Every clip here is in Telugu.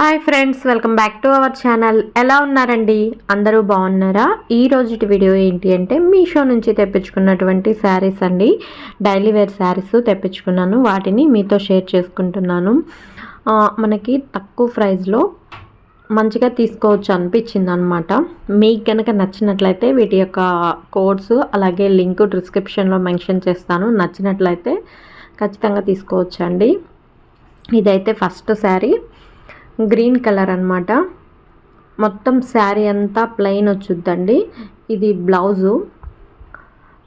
Hi friends welcome back to our channel. ఎలా ఉన్నారండి? అందరూ బాగున్నారా? ఈ రోజుటి వీడియో ఏంటి అంటే మీషో నుంచి తెప్పించుకున్నటువంటి శారీస్ అండి. డైలీ వేర్ శారీస్ తెప్పించుకున్నాను. వాటిని మీతో షేర్ చేసుకుంటున్నాను. మనకి తక్కువ ప్రైస్లో మంచిగా తీసుకోవచ్చు అనిపించింది అనమాట మీకు కనుక నచ్చినట్లయితే వీటి యొక్క కోడ్స్ అలాగే లింక్ డిస్క్రిప్షన్లో మెన్షన్ చేస్తాను. నచ్చినట్లయితే ఖచ్చితంగా తీసుకోవచ్చు అండి ఇదైతే ఫస్ట్ శారీ. గ్రీన్ కలర్ అనమాట మొత్తం శారీ అంతా ప్లెయిన్ వచ్చుద్దండి. ఇది బ్లౌజు.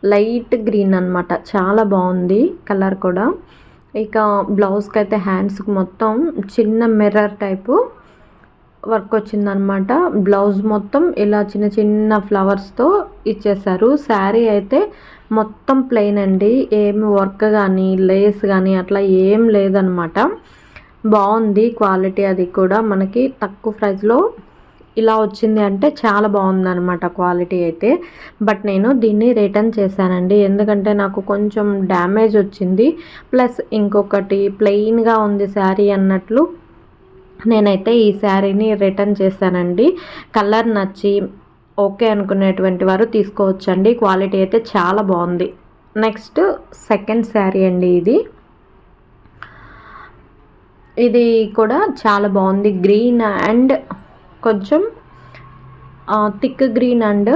లైట్ గ్రీన్ అన్నమాట. చాలా బాగుంది కలర్ కూడా. ఇక బ్లౌజ్కి అయితే హ్యాండ్స్కి మొత్తం చిన్న మిర్రర్ టైపు వర్క్ వచ్చిందనమాట బ్లౌజ్ మొత్తం ఇలా చిన్న చిన్న ఫ్లవర్స్తో ఇచ్చేసారు శారీ అయితే మొత్తం ప్లెయిన్ అండి. ఏమి వర్క్ కానీ లేస్ కానీ అట్లా ఏం లేదనమాట బాగుంది క్వాలిటీ అది కూడా. మనకి తక్కువ ప్రైస్లో ఇలా వచ్చింది అంటే చాలా బాగుంది అనమాట క్వాలిటీ అయితే. బట్ నేను దీన్ని రిటర్న్ చేశానండి. ఎందుకంటే నాకు కొంచెం డ్యామేజ్ వచ్చింది. ప్లస్ ఇంకొకటి ప్లెయిన్గా ఉంది శారీ అన్నట్లు నేనైతే ఈ శారీని రిటర్న్ చేశానండి. కలర్ నచ్చి ఓకే అనుకునేటువంటి వారు తీసుకోవచ్చండి. క్వాలిటీ అయితే చాలా బాగుంది. నెక్స్ట్ సెకండ్ శారీ అండి ఇది. ఇది కూడా చాలా బాగుంది. గ్రీన్ అండ్ కొంచెం థిక్ గ్రీన్ అండ్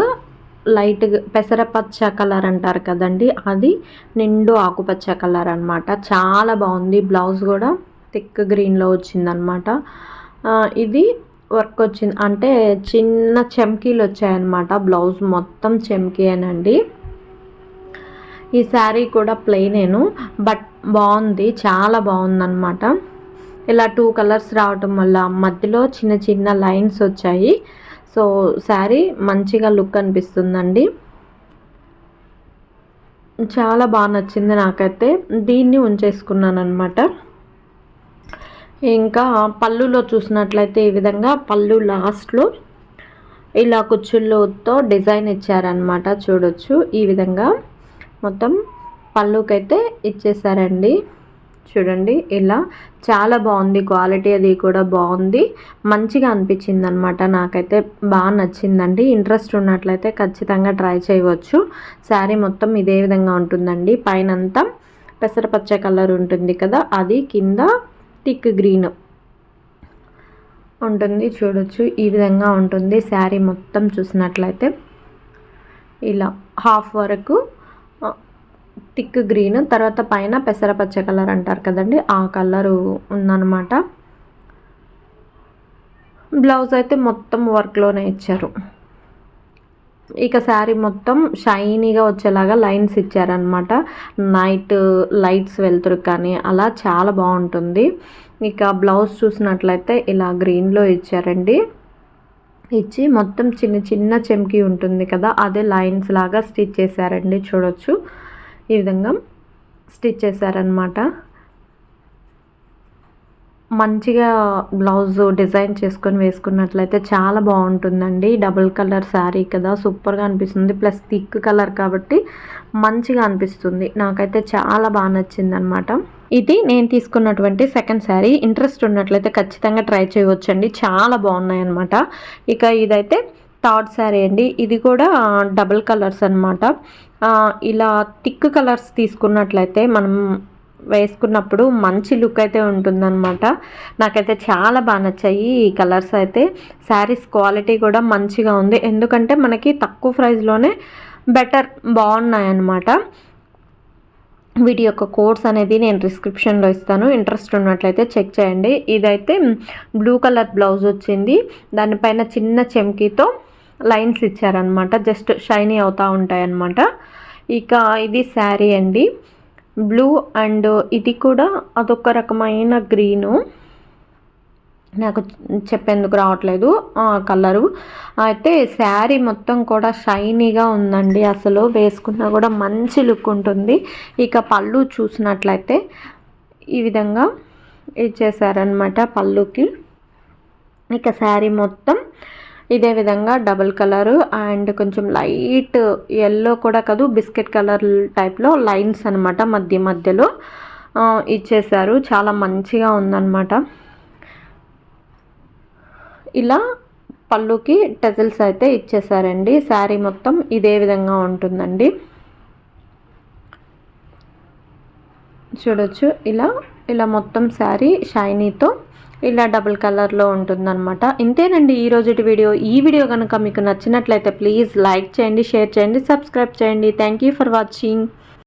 లైట్ పెసరపచ్చ కలర్ అంటారు కదండి. అది నిండు ఆకుపచ్చ కలర్ అనమాట చాలా బాగుంది. బ్లౌజ్ కూడా థిక్ గ్రీన్లో వచ్చిందనమాట ఇది వర్క్ వచ్చింది. అంటే చిన్న చెమ్కీలు వచ్చాయన్నమాట. బ్లౌజ్ మొత్తం చెమ్కీయేనండి ఈ శారీ కూడా ప్లెయినేను బట్ బాగుంది. చాలా బాగుందన్నమాట. ఇలా టూ కలర్స్ రావటం వల్ల మధ్యలో చిన్న చిన్న లైన్స్ వచ్చాయి. సో శారీ మంచిగా లుక్ అనిపిస్తుందండి. చాలా బాగా నచ్చింది నాకైతే. దీన్ని ఉంచేసుకున్నాను అనమాట ఇంకా పళ్ళులో చూసినట్లయితే ఈ విధంగా పళ్ళు లాస్ట్లో ఇలా కుచ్చుళ్ళతో డిజైన్ ఇచ్చారనమాట చూడొచ్చు. ఈ విధంగా మొత్తం పళ్ళుకైతే ఇచ్చేసారండి. చూడండి ఇలా చాలా బాగుంది క్వాలిటీ అది కూడా బాగుంది. మంచిగా అనిపించింది అనమాట నాకైతే బాగా నచ్చిందండి. ఇంట్రెస్ట్ ఉన్నట్లయితే ఖచ్చితంగా ట్రై చేయవచ్చు. శారీ మొత్తం ఇదే విధంగా ఉంటుందండి. పైన అంతా పెసరపచ్చ కలర్ ఉంటుంది కదా అది కింద థిక్ గ్రీన్ ఉంటుంది. చూడొచ్చు ఈ విధంగా ఉంటుంది. శారీ మొత్తం చూసినట్లయితే ఇలా హాఫ్ వరకు థిక్ గ్రీన్ తర్వాత పైన పెసరపచ్చ కలర్ అంటారు కదండి ఆ కలరు ఉందన్నమాట. బ్లౌజ్ అయితే మొత్తం వర్క్లోనే ఇచ్చారు. ఇక శారీ మొత్తం షైనీగా వచ్చేలాగా లైన్స్ ఇచ్చారనమాట నైట్ లైట్స్ వెళ్తురు కానీ అలా చాలా బాగుంటుంది. ఇక బ్లౌజ్ చూసినట్లయితే ఇలా గ్రీన్లో ఇచ్చారండి. ఇచ్చి మొత్తం చిన్న చిన్న చెమ్కి ఉంటుంది కదా అదే లైన్స్ లాగా స్టిచ్ చేశారండి చూడొచ్చు. ఈ విధంగా స్టిచ్ చేశారనమాట మంచిగా బ్లౌజ్ డిజైన్ చేసుకొని వేసుకున్నట్లయితే చాలా బాగుంటుందండి. డబుల్ కలర్ శారీ కదా సూపర్గా అనిపిస్తుంది. ప్లస్ థిక్ కలర్ కాబట్టి మంచిగా అనిపిస్తుంది. నాకైతే చాలా బాగా నచ్చిందనమాట ఇది నేను తీసుకున్నటువంటి సెకండ్ శారీ. ఇంట్రెస్ట్ ఉన్నట్లయితే ఖచ్చితంగా ట్రై చేయవచ్చండి. చాలా బాగున్నాయి అనమాట ఇక ఇదైతే థర్డ్ శారీ అండి. ఇది కూడా డబుల్ కలర్స్ అనమాట ఇలా థిక్ కలర్స్ తీసుకున్నట్లయితే మనం వేసుకున్నప్పుడు మంచి లుక్ అయితే ఉంటుందన్నమాట. నాకైతే చాలా బాగా నచ్చాయి ఈ కలర్స్ అయితే. శారీస్ క్వాలిటీ కూడా మంచిగా ఉంది. ఎందుకంటే మనకి తక్కువ ప్రైస్లోనే బెటర్ బాగున్నాయి అన్నమాట వీటి యొక్క కోడ్స్ అనేది నేను డిస్క్రిప్షన్లో ఇస్తాను. ఇంట్రెస్ట్ ఉన్నట్లయితే చెక్ చేయండి. ఇదైతే బ్లూ కలర్ బ్లౌజ్ వచ్చింది. దానిపైన చిన్న చెమ్కీతో లైన్స్ ఇచ్చారనమాట జస్ట్ షైనీ అవుతూ ఉంటాయన్నమాట. ఇక ఇది శారీ అండి. బ్లూ అండ్ ఇది కూడా అదొక రకమైన గ్రీను. నాకు చెప్పేందుకు రావట్లేదు కలరు. అయితే శారీ మొత్తం కూడా షైనీగా ఉందండి. అసలు వేసుకున్నా కూడా మంచి లుక్ ఉంటుంది. ఇక పళ్ళు చూసినట్లయితే ఈ విధంగా ఇచ్చేసారనమాట పళ్ళుకి. ఇక శారీ మొత్తం ఇదే విధంగా డబుల్ కలరు అండ్ కొంచెం లైట్ ఎల్లో కూడా కాదు బిస్కెట్ కలర్ టైప్లో లైన్స్ అనమాట మధ్య మధ్యలో ఇచ్చేసారు చాలా మంచిగా ఉందన్నమాట. ఇలా పళ్ళుకి టెజల్స్ అయితే ఇచ్చేసారండి శారీ మొత్తం ఇదే విధంగా ఉంటుందండి. చూడొచ్చు. ఇలా ఇలా మొత్తం శారీ షైనీతో ఇలా డబుల్ కలర్లో ఉంటుందన్నమాట. ఇంతేనండి ఈ రోజుటి వీడియో. ఈ వీడియో కనుక మీకు నచ్చినట్లయితే ప్లీజ్ లైక్ చేయండి షేర్ చేయండి సబ్స్క్రైబ్ చేయండి. Thank you for watching